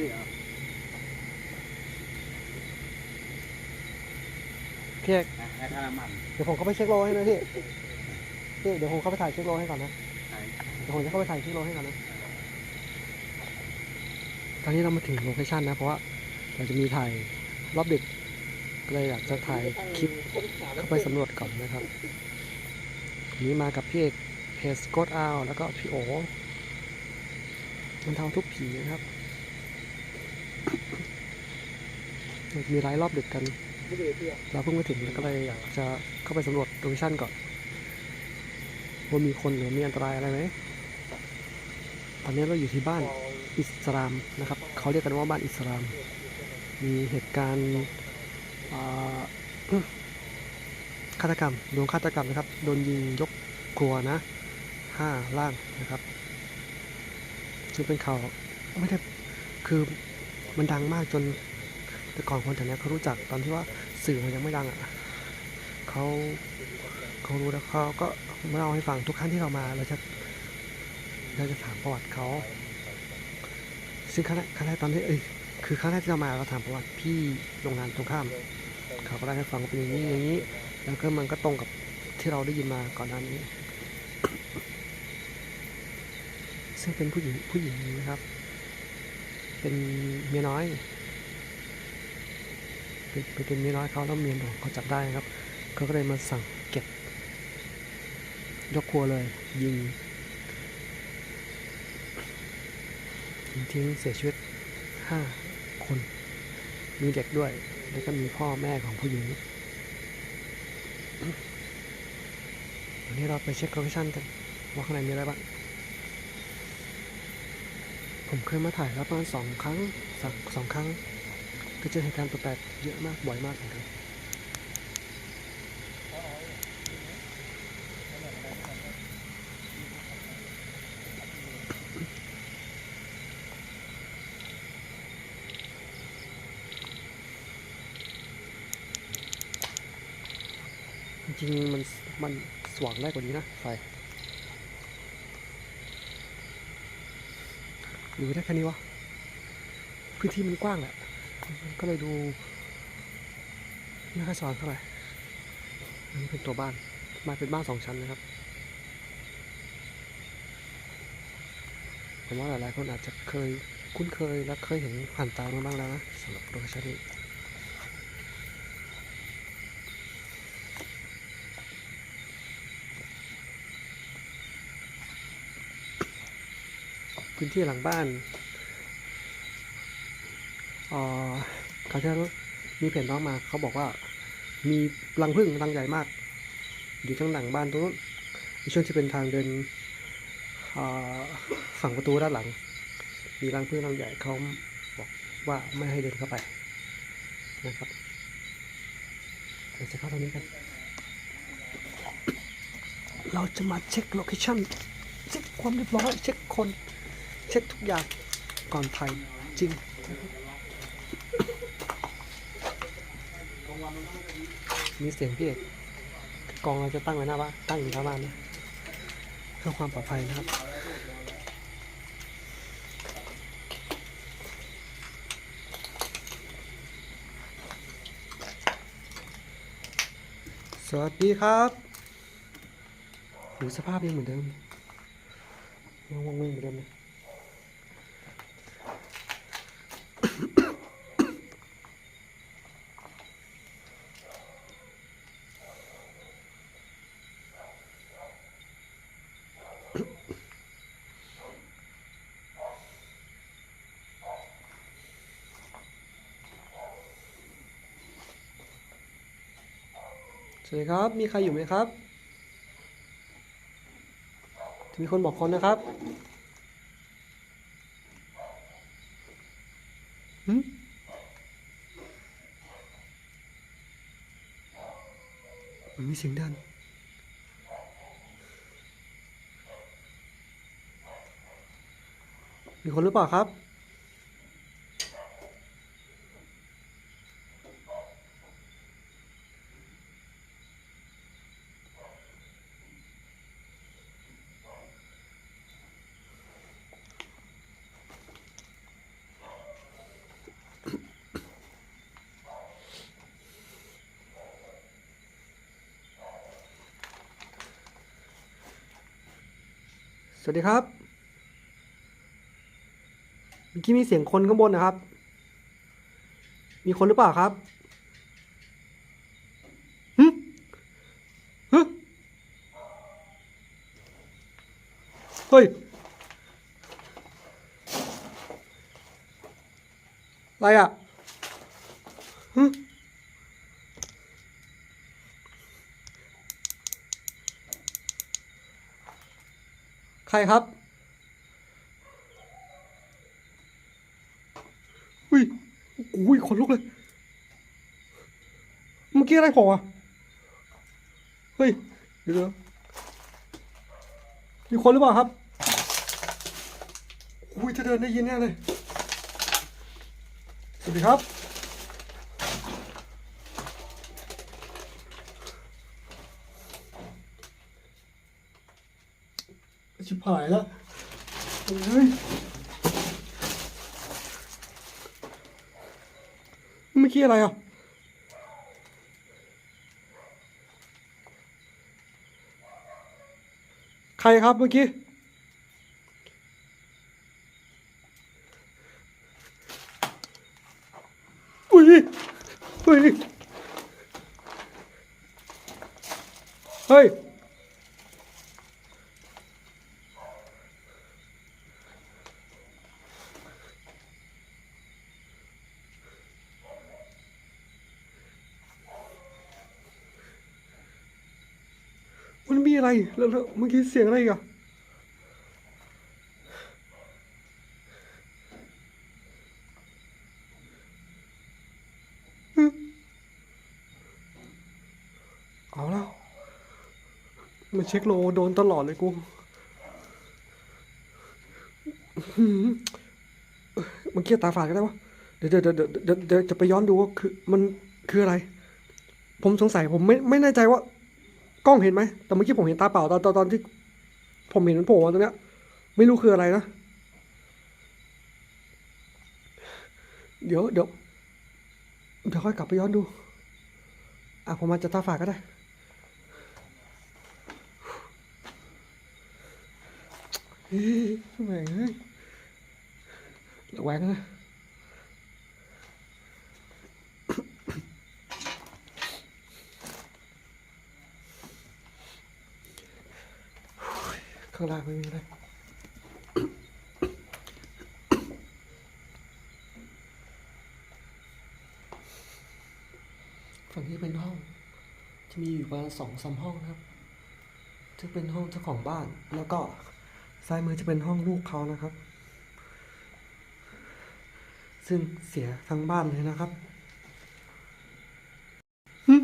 ดิเหรอพี่เอกนะให้ค่าน้ำมันเดี๋ยวผมเข้าไปเช็คโลให้นะพี่พี่เดี๋ยวผมเข้าไปถ่ายเช็คโลให้ก่อนนะไหนเดี๋ยวผมจะเข้าไปถ่ายเช็คโลให้ก่อนนะ ตอนนี้เรามาถึงโลเคชันนะ เพราะว่าเราจะมีถ่ายรอบดึกก็เลยอยากจะถ่ายคลิปเข้าไปสำรวจก่อนนะครับวันนี้มากับพี่เอกเพจโกดอาวแล้วก็พี่โอมันเทาทุกผีนะครับเราจะ มีไลฟ์รอบดึกกันเราเพิ่งมาถึงแล้วก็เลยอยากจะเข้าไปสำรวจโลเคชั่นก่อนว่ามีคนหรือมีอันตรายอะไรไหมตอนนี้เราอยู่ที่บ้านอิสลามนะครับ เขาเรียกกันว่าบ้านอิสลาม มีเหตุการณ์ฆาตกรรมโดนฆาตกรรมนะครับ โดนยิงยกครัวนะห้าล่างนะครับซึ่งเป็นข่าวไม่ได้คือ มันดังมากจนแต่ก่อนคนแถวนี้เขารู้จักตอนที่ว่าสื่อมันยังไม่ดังอะเขาเขารู้แล้วเขาก็มาเล่าให้ฟังทุกครั้งที่เรามาเราจะเราจะถามประวัติเขาซึ่งครั้งแรกครั้งแรกตอนที่เอ้ยคือครั้งแรกที่เรามาเราถามประวัติพี่โรงงานตรงข้ามเขาก็ได้ให้ฟังเป็นอย่างนี้อย่างนี้ แล้วก็มันก็ตรงกับที่เราได้ยินมาก่อนหน้านี้ ซึ่งเป็นผู้หญิงผู้หญิงนะครับ เป็นเมียน้อยเป็นเป็นเป็นเมียน้อยเขาแล้วเมียหลวงเขาจับได้นะครับเขาก็เลยมาสั่งเก็บ ยกครัวเลยยิงยิงทิ้งเสียชีวิตห้าคน มีเด็กด้วย แล้วก็มีพ่อแม่ของผู้หญิงวันนี้เราไปเช็คโลเคชั่นกัน ว่าข้างในมีอะไรบ้าง ผมเคยมาถ่ายแล้วประมาณสองครั้งสองสองครั้ง ก็เจอเหตุการณ์แปลกๆเยอะมากบ่อยมากเหมือนกันจริงมันมันสว่างได้กว่านี้นะไฟ หรือได้แค่นี้วะพื้นที่มันกว้างแหละก็เลยดูไม่ค่อยสว่างเท่าไหร่อันนี้เป็นตัวบ้านบ้านเป็นบ้านสองชั้นนะครับผมว่าหลายๆคนอาจจะเคยคุ้นเคยและเคยเห็นผ่านตามาบ้างแล้วนะสำหรับโลเคชั่นนี้ พื้นที่หลังบ้านเอ่อเขาจะมีเพจน้องมาเขาบอกว่า มีรังผึ้งรังใหญ่มาก อยู่ข้างหลังบ้านตรงนู้นช่วงที่เป็นทางเดินฝั่งประตูด้านหลัง มีรังผึ้งรังใหญ่เขาบอกว่าไม่ให้เดินเข้าไปนะครับเราจะเข้าตรงนี้กัน เราจะมาเช็คโลเคชั่นเช็คความเรียบร้อย เช็คคน เช็คทุกอย่างก่อนถ่ายจริงมีเสียงพี่เอกกองเราจะตั้งไว้หน้าบ้านตั้งอยู่หน้าบ้านนะเพื่อความปลอดภัยนะครับสวัสดีครับหรือสภาพยังเหมือนเดิมยังว่างเว้งเหมือนเดิมเลย สวัสดีครับ มีใครอยู่ไหมครับ มีคนบอกคนนะครับหึมันมีเสียงดันมีคนหรือเปล่าครับ สวัสดีครับเมื่อกี้มีเสียงคนข้างบนนะครับ มีคนหรือเปล่าครับหึหึเฮ้ย อะไรอะหึ ใครครับอุ้ยอุ้ยขนลุกเลย เมื่อกี้อะไรโผล่อะเฮ้ยเดี๋ยวเดี๋ยวมีคนหรือเปล่าครับ อุ้ยถ้าเดินได้ยินแน่เลย สวัสดีครับ ชิบหายแล้วเฮ้ยเมื่อกี้อะไรอะใครครับเมื่อกี้ อุ้ยเฮ้ย เฮ้ย มันมี อะไรแล้วเมื่อกี้เสียงอะไรกอะเอาแล้วมาเช็คโลโดนตลอดเลยกูมันเกียตาฝาดก็ได้วะเดี๋ยวเดี๋ยวเดี๋ยวเดี๋ยวจะไปย้อนดูว่าคือมันคืออะไร ผมสงสัยผมไม่ไม่แน่ใจว่า กล้องเห็นไหมแต่เมื่อกี้ผมเห็นตาเปล่าตอนตอนตอนที่ ผมเห็นมันโผล่มาตรงเนี้ย ไม่รู้คืออะไรนะ เดี๋ยวเดี๋ยวเดี๋ยวค่อยกลับไปย้อนดู อะผมมาจะตาฝาดก็ได้ แหม่งเฮ้ยระแวงนะ ข้างล่างไม่มีอะไรฝั่งนี้เป็นห้อง จะมีอยู่ประมาณสองสามห้องนะครับจะเป็นห้องเจ้าของบ้าน แล้วก็ซ้ายมือจะเป็นห้องลูกเขานะครับ ซึ่งเสียทั้งบ้านเลยนะครับหึ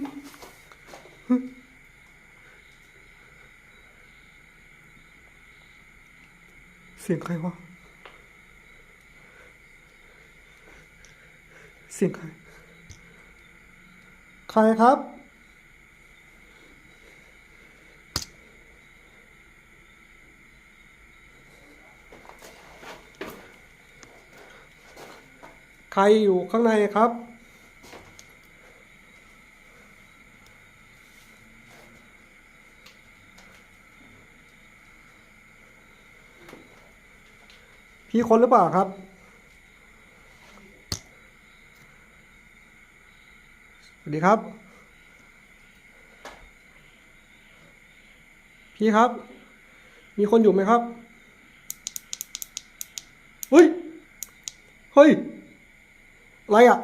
หึเสียงใครวะ เสียงใคร ใครครับ ใครอยู่ข้างในครับ พี่คนหรือเปล่าครับ สวัสดีครับ พี่ครับ มีคนอยู่ไหมครับ เฮ้ย เฮ้ย อะไรอะ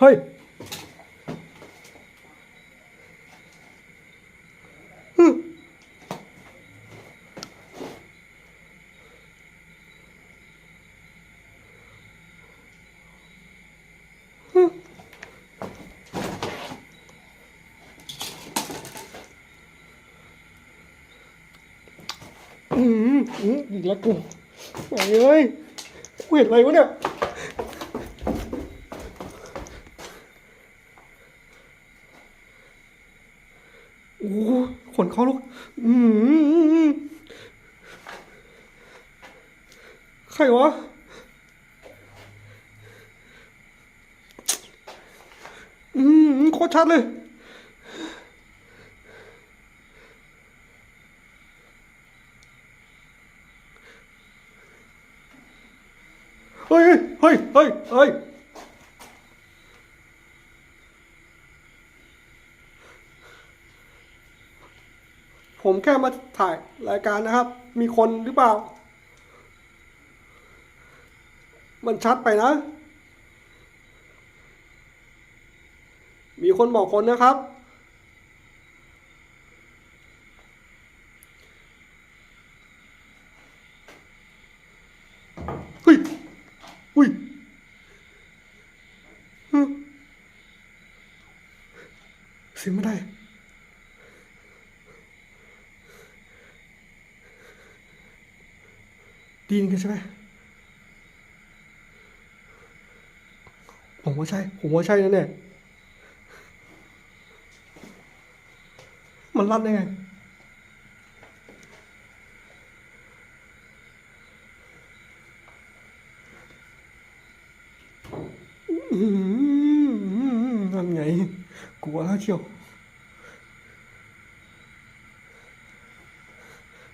เฮ้ย อืมอีกแล้วกูแหมเอ้ยกูเห็นอะไรวะเนี่ยโอ้โหขนเขาลุกอืมใครวะอืมโคตรชัดเลย เฮ้ยเฮ้ยเฮ้ยเฮ้ยผมแค่มาถ่ายรายการนะครับ มีคนหรือเปล่า มันชัดไปนะ มีคนบอกคนนะครับ เฮ้ย อุ้ยเสียงไม่ได้ ดีนกันใช่ไหมผมว่าใช่ ผมว่าใช่แน่ๆมันลั่นได้ไง นั่นไงกลัวแล้วเชียว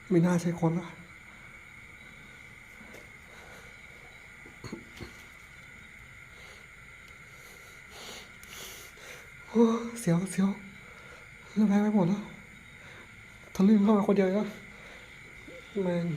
ไม่น่าใช่คนละโอ้เสียวเสียวเรื่องแพ้ไปหมดแล้วทะลึ่งเข้ามาคนเดียวกแล้วแมน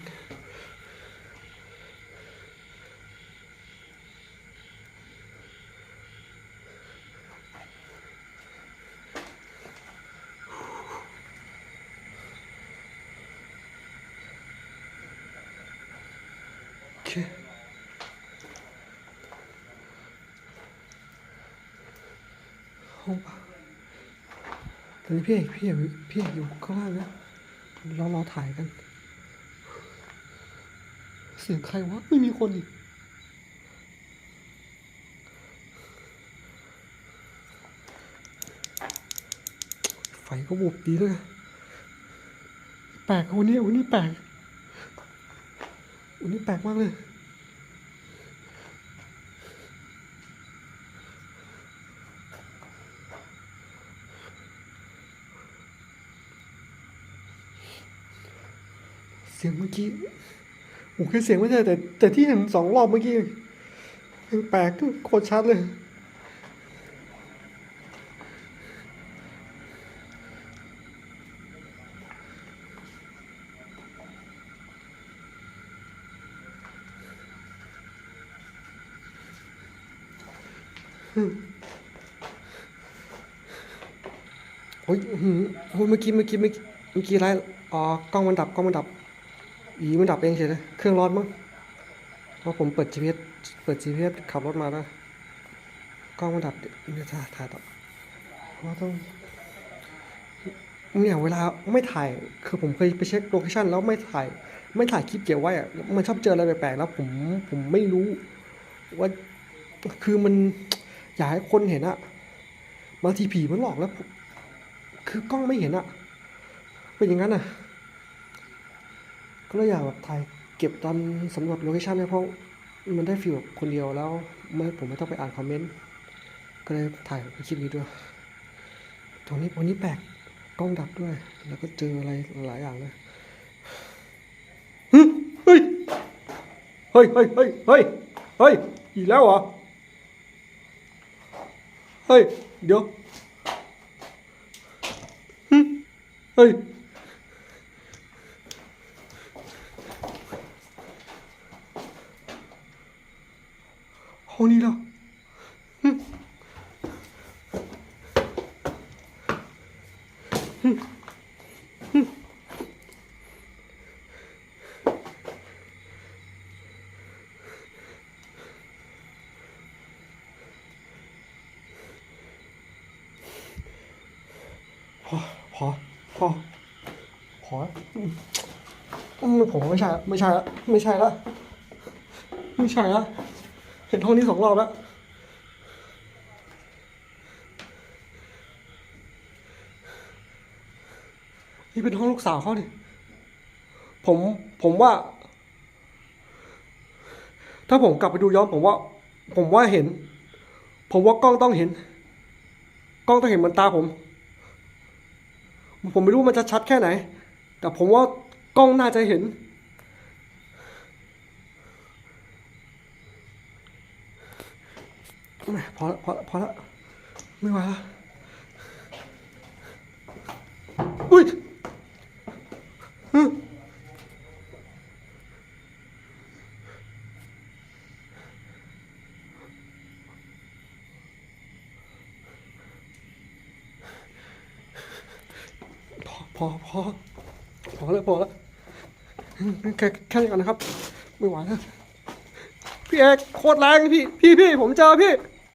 ห้องปะตอนนี้พี่เอกพี่เอกพี่เอกอยู่ข้างล่างนะเราราถ่ายกัน เสียงใครวะ ไม่มีคนอีกไฟก็บุบดีด้วยแปลกอะวันนี้วันนี้แปลกวันนี้แปลกมากเลย เสียงเมื่อ กี้โอ้แค่เสียงไม่ใช่แต่ แต่ที่เห็นสองรอบเมื่อกี้แปลกโคตรชัดเลย โอ้ยโอ้ยเมื่อกี้เมื่อกี้เมื่อกี้เมื่อกี้ไรอ๋อกล้องมันดับกล้องมันดับ อีมันดับเองเฉยเลยเครื่องร้อนมั้งเพราะผมเปิด GPS เปิด GPS ขับรถมาแล้วกล้องมันดับเนี่ยถ่ายถ่ายต่อเพราะต้องเนี่ยเวลาไม่ถ่ายคือผมเคยไปเช็คโลเคชั่นแล้วไม่ถ่าย ไม่ถ่ายคลิปเก็บไว้อะมันชอบเจออะไรแปลกๆแล้วผมผมไม่รู้ ว่าคือมันอยากให้คนเห็นอะบางทีผีมันหลอกแล้ว คือกล้องไม่เห็นอะเป็นอย่างนั้นอะ ก็เลยอยากแบบถ่ายเก็บตอนสำรวจโลเคชันเนี่ยเพราะมันได้ฟีลแบบคนเดียวแล้วไม่ผมไม่ต้องไปอ่านคอมเมนต์ก็เลยถ่ายคลิปนี้ด้วยตรงนี้วันนี้แปลกกล้องดับด้วย แล้วก็เจออะไรหลายอย่างเลยเฮ้ยเฮ้ยเฮ้ยเฮ้ยเฮ้ยเฮ้ยอีกแล้วเหรอเฮ้ยเดี๋ยวเฮ้ย ห้องนี้เหรอหึหึหึพอพอพอพอผมไม่ใช่ไม่ใช่ละไม่ใช่ละไม่ใช่ละ เห็นห้องนี้สองรอบแล้ว นี่เป็นห้องลูกสาวเขาดิผมผมว่า ถ้าผมกลับไปดูย้อนผมว่า ผมว่าเห็น ผมว่ากล้องต้องเห็น กล้องต้องเห็นเหมือนตาผม ผมไม่รู้มันจะชัดแค่ไหน แต่ผมว่ากล้องน่าจะเห็น แหม่ พอละพอละพอละไม่ไหวละอุ้ยฮึพอพอพอพอแล้วพอแล้วแค่แค่นี้ก่อนนะครับ ไม่ไหวแล้วพี่เอกโคตรแรงพี่ พี่พี่ผมเจอพี่